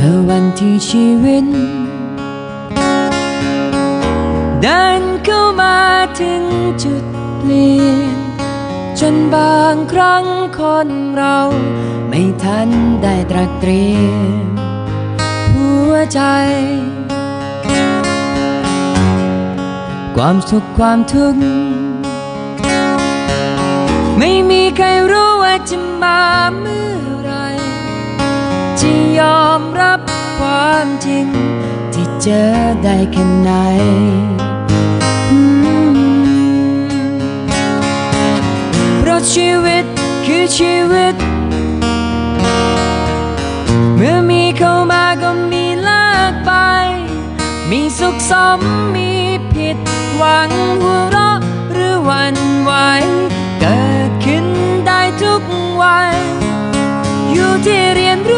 เมื่อวันที่ชีวิตเดินเข้ามาถึงจุดเปลี่ยน จนบางครั้งคนเราไม่ทันได้ตรักเตรียมหัวใจ ความสุขความทุกข์ไม่มีใครรู้ว่าจะมาเมื่อไรจะยอ มรับความจริง ที่เจอได้แค่ไหนเพราะชีวิตคือชีวิต เมื่อมีเข้ามาก็มีเลิกไป มีสุขสมมีผิดหวังหัวเราะหรือวันไหวเกิดขึ้นได้ทุกวัน อยู่ที่เรียนรู้